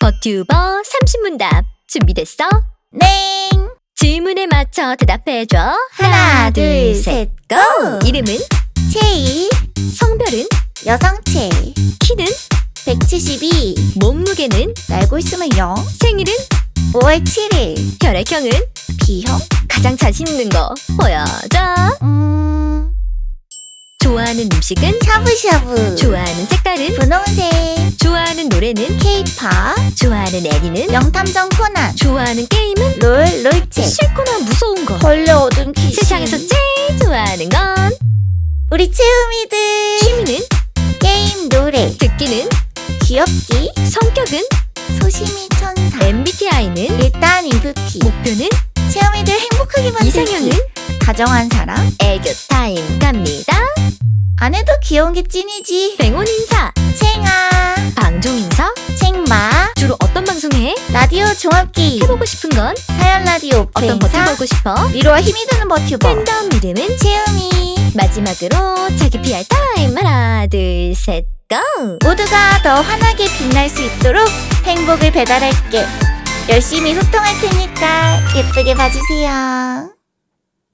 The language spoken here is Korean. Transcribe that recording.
버튜버 30문답 준비됐어? 네. 질문에 맞춰 대답해줘. 하나, 둘, 셋, 고! 이름은? 체이, 성별은? 여성체, 키는? 172, 몸무게는? 날고 있으면 0, 생일은? 5월 7일, 혈액형은? B형, 가장 자신 있는 거 보여줘. 음, 좋아하는 음식은? 샤브샤브, 좋아하는 케이팝, 좋아하는 애니는? 명탐정 코난, 좋아하는 게임은? 롤, 롤체, 싫거나 무서운 거. 벌레 어둠 귀신. 세상에서 제일 좋아하는 건? 우리 채음이들. 취미는? 게임, 노래, 듣기는? 귀엽기, 성격은? 소심이 천사. MBTI는? 일단 인프피. 목표는? 채음이들 행복하게 만들기. 이상형은? 다정한 사람. 애교 타임 갑니다. 안 해도 귀여운 게 찐이지. 백원 인사, 챙아, 라디오 종합게임, 해보고 싶은 건? 사연 라디오 어떤 오페인사, 버텨보고 싶어? 위로와 힘이 되는 버튜버, 팬덤 이름은? 채음이. 마지막으로 자기 PR 타임 하나 둘 셋 고! 모두가 더 환하게 빛날 수 있도록 행복을 배달할게. 열심히 소통할 테니까 예쁘게 봐주세요.